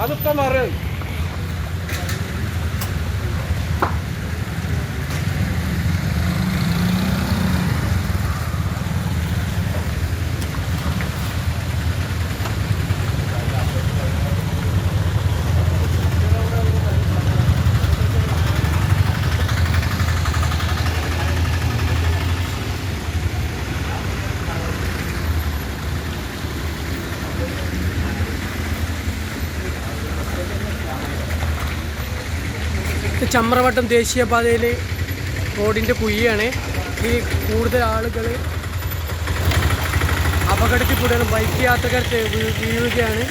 आप उसका मार रहे हो ചമ്രവട്ടം ദേശീയപാതയിൽ റോഡിന്റെ കുഴിയാണ്. ഈ കൂടുതൽ ആളുകൾ അപകടത്തിൽ കൂടുതലും ബൈക്ക് യാത്രക്കാർക്ക് വീ- വീഴുകയാണ്.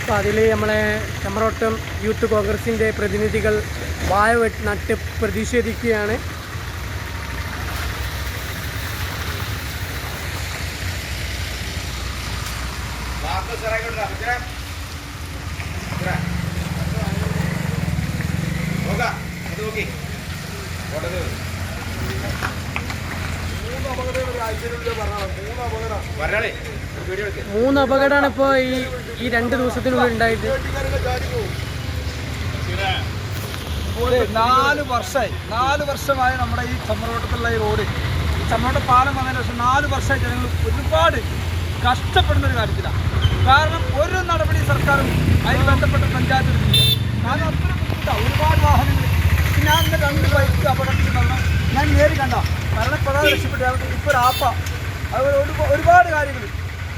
അപ്പോൾ അതിൽ നമ്മളെ ചമ്രവട്ടം യൂത്ത് കോൺഗ്രസിന്റെ പ്രതിനിധികൾ വായ നട്ട് പ്രതിഷേധിക്കുകയാണ്. മൂന്ന് അപകടമാണ് ഇപ്പൊ ഈ ഈ രണ്ട് ദിവസത്തിനുള്ളിൽ ഉണ്ടായിട്ട് നാല് വർഷമായി നാല് വർഷമായി നമ്മുടെ ഈ ചമ്മറോട്ടത്തുള്ള ഈ റോഡ്. ഈ ചമ്മറോട്ട പാലം വന്നതിന് ശേഷം നാല് വർഷമായി ജനങ്ങൾ ഒരുപാട് കഷ്ടപ്പെടുന്ന ഒരു കാര്യത്തിലാണ് കാരണം ഒരു നടപടി സർക്കാരും അതിന് ബന്ധപ്പെട്ട പഞ്ചായത്തിൽ കാരണം അത്ര ബുദ്ധിമുട്ടാണ് ഒരുപാട് വാഹനങ്ങൾ ഞാൻ രണ്ട് ബൈക്ക് അപകടത്തിൽ നടന്നു ഞാൻ നേരി കണ്ട മരണപ്പെടാതെ രക്ഷപ്പെട്ടു ഇപ്പോൾ ഒരു ആപ്പ. അതുപോലെ ഒരുപാട് കാര്യങ്ങൾ.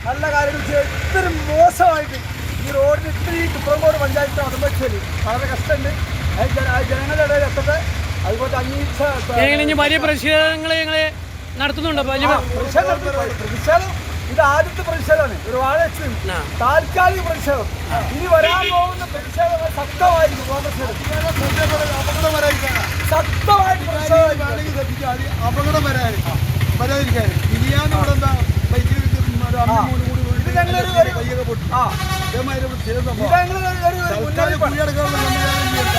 നല്ല കാര്യങ്ങൾ ചെയ്ത് ഇത്രയും മോശമായിട്ട് ഈ റോഡിന് ഇത്രയും കുപ്പറങ്കോട് പഞ്ചായത്ത് അനുഭവിച്ചത് വളരെ കഷ്ടമുണ്ട്. അത് ജന- ജനങ്ങളുടെ ഇടയിൽ എത്തട്ടെ. അതുപോലെ അംഗീകരിച്ച ഞങ്ങൾ ഇനി വലിയ പ്രതിഷേധങ്ങൾ ഞങ്ങൾ നടത്തുന്നുണ്ടോ? വലിയ പ്രതിഷേധം പ്രതിഷേധം ഇത് ആദ്യത്തെ പ്രതിഷേധമാണ്. ഒരു. താൽക്കാലിക പ്രതിഷേധം. ഇനി വരാൻ പോകുന്ന പ്രതിഷേധങ്ങൾ ശക്തമായിരിക്കും. കോൺഗ്രസ് ശക്തമായിട്ട്. അപകടം വരാൻ വരാതിരിക്കാൻ ഇനിയാന്ന് ഇവിടെ എന്താ ബൈക്കിൽ ഒരു- ഇതേമാതിരി ചെയ്ത ഇത് സംഭവം. ഞങ്ങളൊരു ഒരു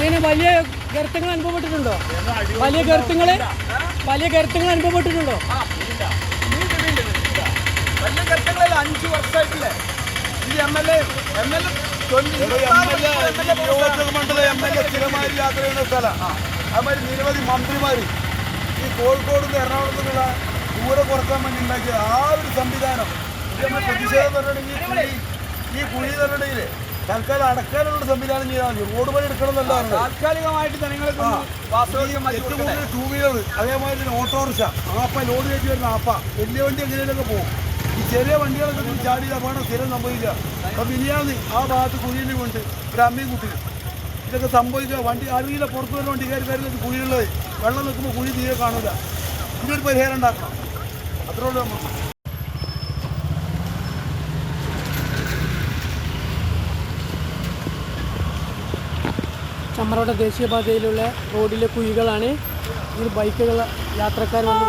ഇതിന് വലിയ ഗർത്തങ്ങൾ അനുഭവപ്പെട്ടിട്ടുണ്ടോ? വലിയ ഗർത്തങ്ങൾ വലിയ ഗർത്തങ്ങൾ അനുഭവപ്പെട്ടിട്ടുണ്ടോ. വലിയ അഞ്ച് വർഷമായിട്ടില്ലേ ഈ M L A M L നിയോജക മണ്ഡലം എം എൽ എ സ്ഥിരമായി യാത്ര ചെയ്യുന്ന സ്ഥലം. അതുമാതിരി നിരവധി മന്ത്രിമാർ ഈ കോഴിക്കോട് നിന്ന് എറണാകുളത്ത് നിന്നുള്ള ദൂരം കുറയ്ക്കാൻ വേണ്ടി ഉണ്ടാക്കിയ ആ ഒരു സംവിധാനം. പ്രതിഷേധം പറഞ്ഞിട്ടുണ്ടെങ്കിൽ ഈ കുഴി തരണമെങ്കിൽ തൽക്കാലം അടക്കാനുള്ള സംവിധാനം ചെയ്താൽ മതി. റോഡ് പണി എടുക്കണമെന്നല്ല താൽക്കാലികമായിട്ട് ജനങ്ങളെ. കൂടുതൽ ടൂ വീലർ അതേമാതിരി ഓട്ടോറിക്ഷ ആപ്പ ലോഡ് കയറ്റി വരുന്ന ആപ്പ വലിയ വണ്ടി എങ്ങനെയൊക്കെ പോകും. ഈ ചെറിയ വണ്ടികളൊക്കെ ചാടി അപകടം സ്ഥിരം സംഭവിക്കുക. അപ്പം മിനിയാന്ന് ആ ഭാഗത്ത് കുഴിയിൽ കൊണ്ട് ഒരു അമ്മയും കുട്ടിയും. ഇതൊക്കെ സംഭവിക്കുക. വണ്ടി അറിയില്ല പുറത്തു വരുന്ന വണ്ടിക്കാർക്കാർക്ക് കുഴിയുള്ളത്. വെള്ളം നിൽക്കുമ്പോൾ കുഴി തീരെ കാണില്ല ഇതിനൊരു പരിഹാരം ഉണ്ടാക്കണം. അത്രേ ഉള്ളൂ നമ്മൾ ചമ്രവട്ട ദേശീയപാതയിലുള്ള റോഡിലെ കുഴികളാണ്. ഇതിൽ ബൈക്കുകൾ യാത്രക്കാർ വന്ന്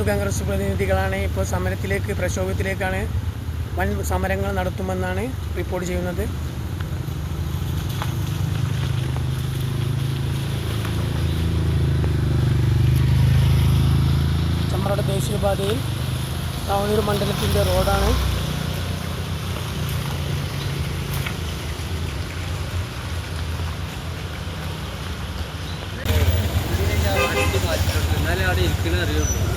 യൂത്ത് കോൺഗ്രസ് പ്രതിനിധികളാണ് ഇപ്പോൾ സമരത്തിലേക്ക് പ്രക്ഷോഭത്തിലേക്കാണ് വൻ സമരങ്ങൾ നടത്തുമെന്നാണ് റിപ്പോർട്ട് ചെയ്യുന്നത്. ചമ്രവട്ട ദേശീയപാതയിൽ താവണൂർ മണ്ഡലത്തിന്റെ റോഡാണ്. എന്നാലേ അവിടെ ഇരിക്കണേ അറിയുള്ളൂ.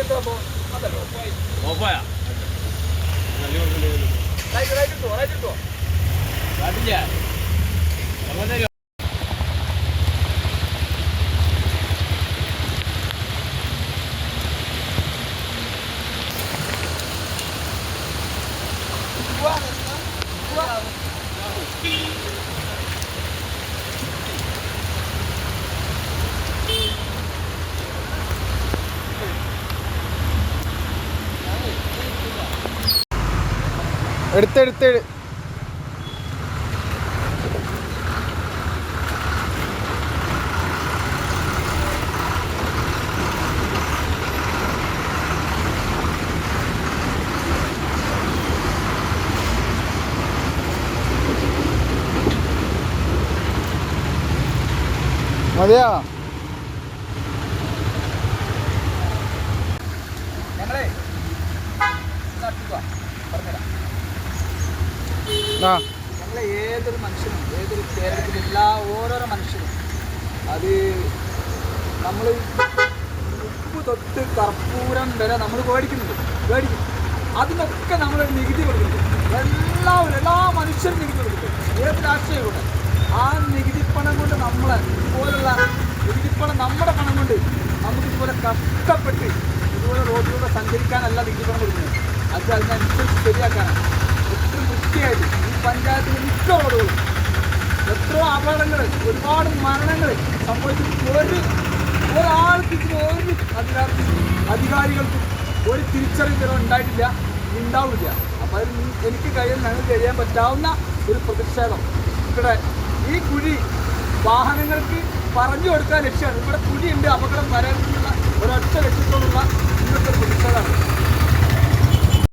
എത്ര പോ അതല്ലോ ഓപ്പോയാ റൈറ്റ് റൈറ്റ് ഇട്ടോ റൈറ്റ് ഇട്ടോ കാട്ടില്ല എടുത്തെടുത്ത് മതിയാ ഞങ്ങളെ പറഞ്ഞുതരാം നമ്മളെ ഏതൊരു മനുഷ്യനും ഏതൊരു കേരളത്തിലെ എല്ലാ ഓരോരോ മനുഷ്യനും അത് നമ്മൾ ഉപ്പ് തൊട്ട് കർപ്പൂരം വരെ നമ്മൾ മേടിക്കുന്നുണ്ട് മേടിക്കും. അതിനൊക്കെ നമ്മൾ നികുതി കൊടുക്കുന്നുണ്ട് എല്ലാവരും എല്ലാ മനുഷ്യരും നികുതി കൊടുക്കുന്നുണ്ട് ഏത് രാഷ്ട്രീയം കൊണ്ട് ആ നികുതി പണം കൊണ്ട് നമ്മളെ ഇതുപോലുള്ള നികുതി പണം നമ്മുടെ പണം കൊണ്ട് നമുക്ക് ഇതുപോലെ കഷ്ടപ്പെട്ട് ഇതുപോലെ റോഡിലൂടെ സഞ്ചരിക്കാനല്ല നികുതി പണം കൊടുക്കുന്നത്. അത് അതിനനുസരിച്ച് ശരിയാക്കാനാണ്. ഒത്തിരി വൃത്തിയായിട്ട് ഈ പഞ്ചായത്തിലെ മിക്ക റോഡുകളും എത്രയോ അപകടങ്ങൾ ഒരുപാട് മരണങ്ങൾ സംഭവിച്ചിട്ട് ഒരു ഒരാൾക്ക് ഒരു അതിനകത്ത് അധികാരികൾക്കും ഒരു തിരിച്ചറിവ് ഉണ്ടായിട്ടില്ല ഉണ്ടാവില്ല. അപ്പോൾ എനിക്ക് കഴിയാൻ ഞങ്ങൾക്ക് കഴിയാൻ പറ്റാവുന്ന ഒരു പ്രതിഷേധം. ഇവിടെ ഈ കുഴി വാഹനങ്ങൾക്ക് പറഞ്ഞു കൊടുക്കാൻ ലക്ഷ്യമാണ് ഇവിടെ കുഴിയുണ്ട് അപകടം വരാനുള്ള ഒരൊറ്റ ലക്ഷ്യത്തോടുള്ള ഇന്നത്തെ പ്രതിഷേധമാണ്.